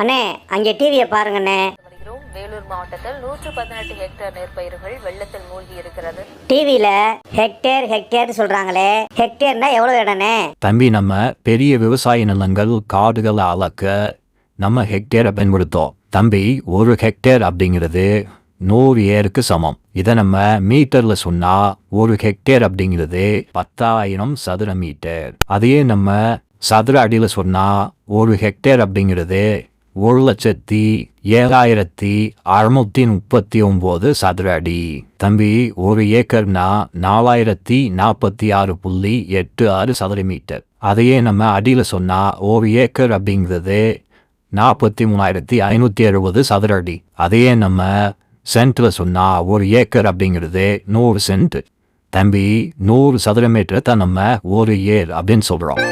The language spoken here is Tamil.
அண்ணே அங்கே டிவியை பாருங்கண்ணே. வேலூர் மாவட்டத்தில் நூற்று பதினெட்டு ஹெக்டேர் நெற்பயிர்கள் வெள்ளத்தில் மூழ்கி இருக்கிறது. டிவியில் ஹெக்டேர் ஹெக்டேர் சொல்கிறாங்களே ஹெக்டேர்னா எவ்வளோ இடண்ணே தம்பி நம்ம பெரிய விவசாய நிலங்கள் காடுகளை அளக்க நம்ம ஹெக்டேரை பயன்படுத்தோம். தம்பி ஒரு ஹெக்டேர் அப்படிங்கிறது நூறு ஏருக்கு சமம். இதை நம்ம மீட்டர்ல சொன்னா ஒரு ஹெக்டேர் அப்படிங்கிறது பத்தாயிரம் சதுர மீட்டர். அதையே நம்ம சதுர அடியில சொன்னா ஒரு ஹெக்டேர் அப்படிங்கிறது ஒரு லட்சத்தி ஏழாயிரத்தி அறுநூத்தி முப்பத்தி ஒன்பது சதுர அடி. தம்பி ஒரு ஏக்கர்னா நாலாயிரத்தி நாற்பத்தி ஆறு புள்ளி எட்டு ஆறு சதுர மீட்டர். அதையே நம்ம அடியில் சொன்னால் ஒரு ஏக்கர் அப்படிங்கிறது நாற்பத்தி மூணாயிரத்தி ஐநூற்றி எழுபது சதுர அடி. அதையே நம்ம சென்ட்டில் சொன்னால் ஒரு ஏக்கர் அப்படிங்கிறது நூறு சென்ட். தம்பி நூறு சதுர மீட்டர் தான் நம்ம ஒரு ஏர் அப்படின்னு சொல்கிறோம்